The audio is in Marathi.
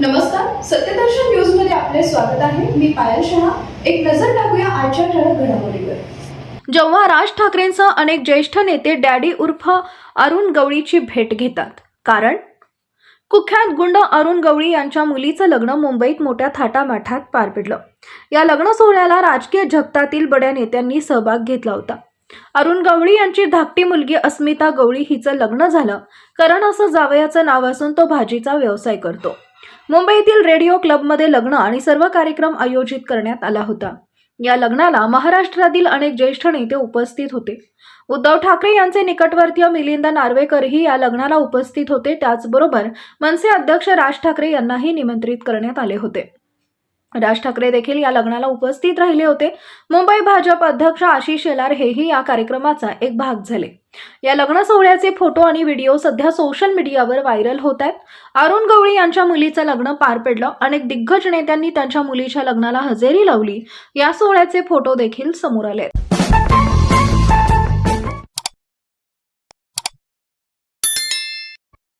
नमस्कार सत्यदर्शन न्यूजमध्ये आपले स्वागत आहे. मी पायल शहा. एक नजर टाकूया आजच्या ठळक घडामोडीवर. जेव्हा राज ठाकरेंसह अनेक ज्येष्ठ नेते डॅडी उर्फ अरुण गवळीची भेट घेतात. कारण? कुख्यात गुंड अरुण गवळी यांच्या मुलीचं लग्न मुंबईत मोठ्या थाटामाठात पार पडलं. या लग्न सोहळ्याला राजकीय जगतातील बड्या नेत्यांनी सहभाग घेतला होता. अरुण गवळी यांची धाकटी मुलगी अस्मिता गवळी हिचं लग्न झालं. कारण असं जावयाचं नाव असून तो भाजीचा व्यवसाय करतो. मुंबईतील रेडिओ क्लबमध्ये लग्न आणि सर्व कार्यक्रम आयोजित करण्यात आला होता. या लग्नाला महाराष्ट्रातील अनेक ज्येष्ठ नेते उपस्थित होते. उद्धव ठाकरे यांचे निकटवर्तीय मिलिंद नार्वेकरही या लग्नाला उपस्थित होते. त्याचबरोबर मनसे अध्यक्ष राज ठाकरे यांनाही निमंत्रित करण्यात आले होते. राज ठाकरे देखील या लग्नाला उपस्थित राहिले होते. मुंबई भाजप अध्यक्ष आशिष शेलार हेही या कार्यक्रमाचा एक भाग झाले. या लग्न सोहळ्याचे फोटो आणि व्हिडिओ सध्या सोशल मीडियावर व्हायरल होत आहेत. अरुण गवळी यांच्या मुलीचं लग्न पार पडलं. अनेक दिग्गज नेत्यांनी त्यांच्या मुलीच्या लग्नाला हजेरी लावली. या सोहळ्याचे फोटो देखील समोर आले आहेत